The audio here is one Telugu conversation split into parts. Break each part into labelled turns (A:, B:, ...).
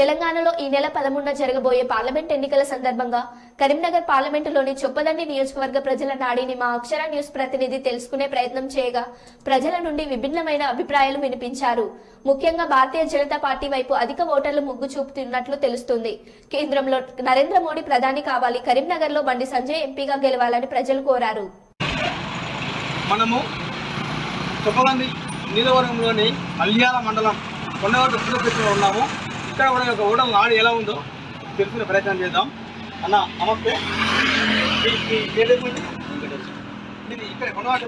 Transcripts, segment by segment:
A: తెలంగాణలో ఈ నెల పదమూడున జరగబోయే పార్లమెంట్ ఎన్నికల సందర్భంగా కరీంనగర్ పార్లమెంటులోని చొప్పదండి నియోజకవర్గ ప్రజల నాడిని మా అక్షర న్యూస్ ప్రతినిధి తెలుసుకునే ప్రయత్నం చేయగా ప్రజల నుండి విభిన్నమైన అభిప్రాయాలు వినిపించారు. ముఖ్యంగా భారతీయ జనతా పార్టీ వైపు అధిక ఓటర్లు మొగ్గు చూపుతున్నట్లు తెలుస్తుంది. కేంద్రంలో నరేంద్ర మోడీ ప్రధాని కావాలి కరీంనగర్లో బండి సంజయ్ ఎంపీగా గెలవాలని ప్రజలు కోరారు.
B: మనము మల్యాల మండలం కొండగట్టు ఉన్నాము. ఇక్కడ కూడా ఒక ఓటమి ఆడి ఎలా ఉందో తెలుసుకునే ప్రయత్నం చేద్దాం. అన్న నమస్తే. మీరు ఇక్కడ కొండగట్టు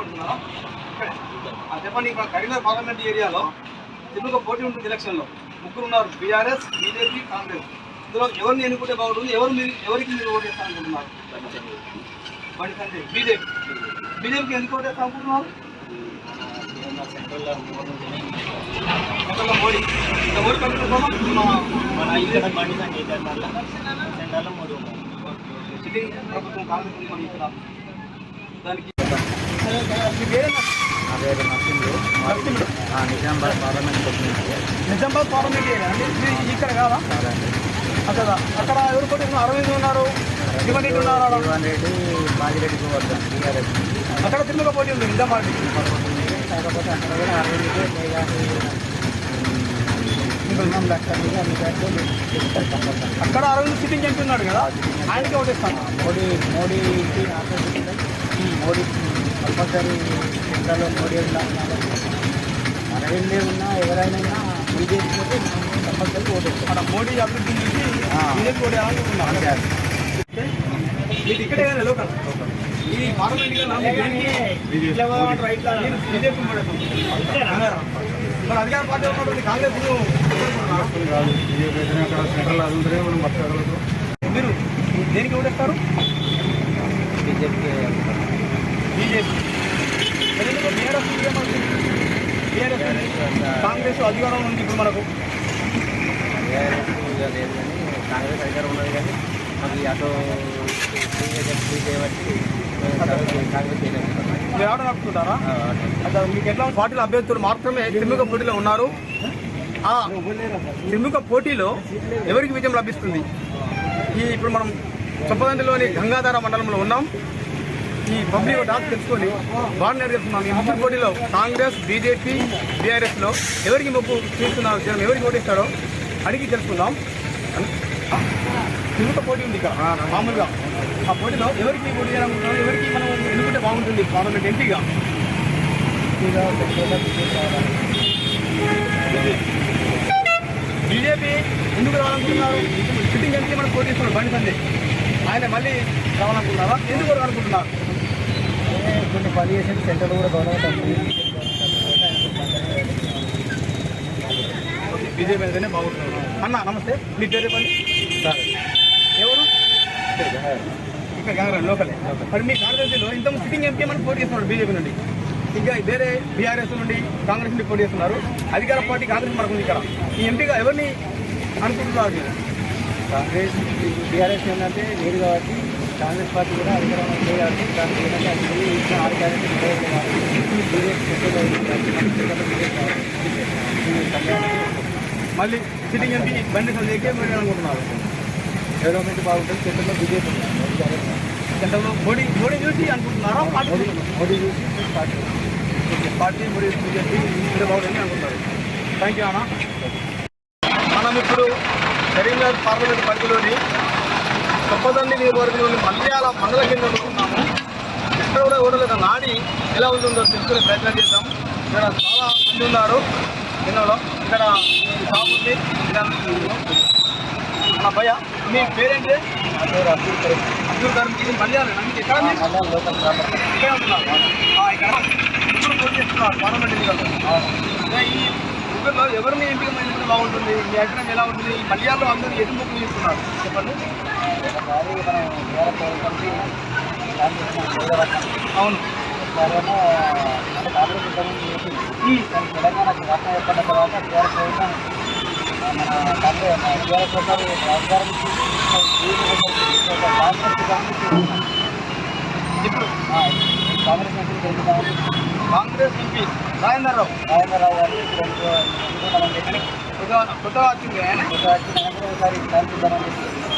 B: ఉంటున్నారా? ఇక్కడ. చెప్పండి ఇక్కడ కరీంనగర్ పార్లమెంట్ ఏరియాలో తెలుగు పోటీ ఉంటుంది ఎలక్షన్లో. ముగ్గురు ఉన్నారు బీఆర్ఎస్ బీజేపీ కాంగ్రెస్. ఇందులో ఎవరిని ఎన్నుకుంటే బాగుంటుంది? ఎవరు మీరు ఎవరికి మీరు ఓటు వేస్తారనుకుంటున్నారు బండి సంజయ్ బీజేపీ. బీజేపీకి ఎందుకు ఓటు వేస్తాం అనుకుంటున్నారు సెంట్రల్లో మోడీ ఇంకా మోడీ సిట్టింగ్ ప్రభుత్వం కాంగ్రెస్ ఉంది మరి ఇక్కడ దానికి.
C: నిజామాబాద్ పార్లమెంట్
B: నిజామాబాద్ పార్లమెంట్ ఇక్కడ కాదా అక్కడ అక్కడ ఎవరు ఉన్నారు అరవింద్ ఉన్నారు శివన్ రెడ్డి ఉన్నారు.
C: జీవన్ రెడ్డి బాజిరెడ్డి గోవర్ధన్ టీఆర్ఎస్
B: అక్కడ తిరుగుక పోటీ ఉంది నిజామాబాద్
C: కాకపోతే అక్కడ కూడా అరవింద్కే మేఘాని మినిమం లక్ష మీద అన్ని బ్యాట్లు గెలుస్తారు కంపల్సరీ
B: అక్కడ అరవింద్ సిట్టింగ్ ఎంపీ ఉన్నాడు కదా? ఆయనకి ఓటేస్తాను
C: మోడీ మోడీకి మోడీ కంపల్సరీ సెంట్రల్లో మోడీ ఉండాలి. అరవిందే ఉన్నా ఎవరైనా బీజేపీ పోతే కంపల్సరీ ఓటేస్తారు
B: మన మోడీ అభివృద్ధి
C: ఆ.
B: బీజేపీ ఓటే అనుకుంటున్నాను మీకు ఇక్కడే లోకల్? ఈ పార్లమెంట్ కదా మీరు మరి అధికార పార్టీ ఉన్నటువంటి కాంగ్రెస్ మీరు దేనికి ఓటేస్తారు
C: BJP
B: BJP BRS BRS Congress అధికారం ఉంది ఇప్పుడు మనకు
C: లేదు కానీ కాంగ్రెస్ అధికారం ఉన్నది కానీ మనకి అటు బీజేపీ చేయబట్టి
B: మీరు ఆట నడుపుతుంటారా మీకు ఎట్లా పార్టీల అభ్యర్థులు మాత్రమే తిమ్మిక పోటీలో ఉన్నారు. ఆ తిమ్మిక పోటీలో ఎవరికి విజయం లభిస్తుంది? ఈ ఇప్పుడు మనం చొప్పదండిలోని గంగాధార మండలంలో ఉన్నాం. ఈ పబ్లిక్ డాక్ తెలుసుకొని బాగా నేర్చుకున్నాం ఈ ముగ్గురు పోటీలో కాంగ్రెస్ బీజేపీ బీఆర్ఎస్లో ఎవరికి మొక్కు చూస్తున్నారు జనం ఎవరికి ఓటిస్తారో అడిగి తెలుసుకుందాం. తిరుగుత పోటీ ఉంది ఇక్కడ మామూలుగా. ఆ పోటీలో ఎవరికి పోటీ చేయాలనుకుంటున్నాం ఎవరికి మనం ఎన్నుకుంటే బాగుంటుంది? పార్లమెంట్ ఎంపీగా బీజేపీ ఎందుకు రావాలనుకుంటున్నారు? సిట్టింగ్ ఎంపీ మనం పోటీ చేస్తున్నారు బండి సంజయ్ ఆయన మళ్ళీ రావాలనుకుంటున్నారా? ఎందుకు అనుకుంటున్నారు
C: కొన్ని పని చేసిన సెంటర్ కూడా గవర్నమెంట్
B: బీజేపీ అయితేనే బాగుంటుంది. అన్న నమస్తే. మీ పేరు చెప్పండి. ఇక్కడ గంగారాం లోకలే మరి మీ కాంగ్రెస్లో ఇంత సిట్టింగ్ ఎంపీ మనం పోటీ చేస్తున్నారు బీజేపీ నుండి? ఇంకా వేరే బీఆర్ఎస్ నుండి కాంగ్రెస్ నుండి పోటీ చేస్తున్నారు. అధికార పార్టీ కాంగ్రెస్ మనకు ఇక్కడ. ఈ ఎంపీగా ఎవరిని అనుకుంటున్నారు మీరు?
C: కాంగ్రెస్ టీఆర్ఎస్ ఏంటంటే లేదు కాబట్టి కాంగ్రెస్ పార్టీ కూడా అధికారంలో ఉంది కాబట్టి దానికి ఏంటంటే అది ఇచ్చిన ఆరు బీజేపీ
B: మళ్ళీ సిట్టింగ్ ఎంపీ బండి సంజయ్కే మీరు అనుకుంటున్నారు.
C: డెవలప్మెంట్ బాగుంటుంది సెంటర్లో బీజేపీ
B: సెంటర్లో మోడీ మోడీ చూసి అనుకుంటున్నారా? పార్టీ
C: మోడీ మోడీ చూసి పార్టీ
B: పార్టీ మోడీ బీజేపీ ఇంత బాగుందని అనుకుంటారు థ్యాంక్ యూ అన్న. మనం ఇప్పుడు కరీంనగర్ పార్లమెంట్ పరిధిలోని కొప్పదండి నియోజకవర్గంలోని మల్యాల మండల కేంద్రంలో ఉన్నాము. ఇక్కడ కూడా ఓడల నాడి ఎలా ఉంటుందో తెలుసుకునే ప్రయత్నం చేద్దాం. ఇక్కడ చాలా మంది ఉన్నారు. కిందలో ఇక్కడ ఈ షాప్ ఉంది. అన్న భయ. మీ పేరేంటి?
C: అబ్దుల్ కరీం.
B: ఇది మల్యాల మీకు ఎక్కడ ఇక్కడే ఉంటున్నారు. పోటీ చేస్తున్నారు. పార్లమెంట్ ఎన్నికల్లో. ఈ ముగ్గురులో ఎవరిని ఎంపిక ఎన్నుకుంటే బాగుంటుంది? మీ అభిప్రాయం ఎలా ఉంటుంది? ఈ మల్యాల్లో అందరూ ఎదురు ముగ్గురు చేస్తున్నారు? చెప్పండి. అవును.
C: అంటే కాంగ్రెస్ తెలంగాణకి రాష్ట్రం ఏర్పడిన తర్వాత టీఆర్ఎస్ ప్రభుత్వం మన కాంగ్రెస్ టీఆర్ఎస్ ఒకరు అధికారం కాంగ్రెస్
B: ఇప్పుడు
C: కాంగ్రెస్ ఎంపీ
B: కాంగ్రెస్ ఎంపీ రాజేందర్ రావు
C: రాజేంద్రరావు గారిని ఇప్పుడు
B: ఒక కొత్తగా కొత్తగా వచ్చింది ఆయన.
C: కొత్త వచ్చిన వెంటనే ఒకసారి కలిసిద్దామని చెప్పి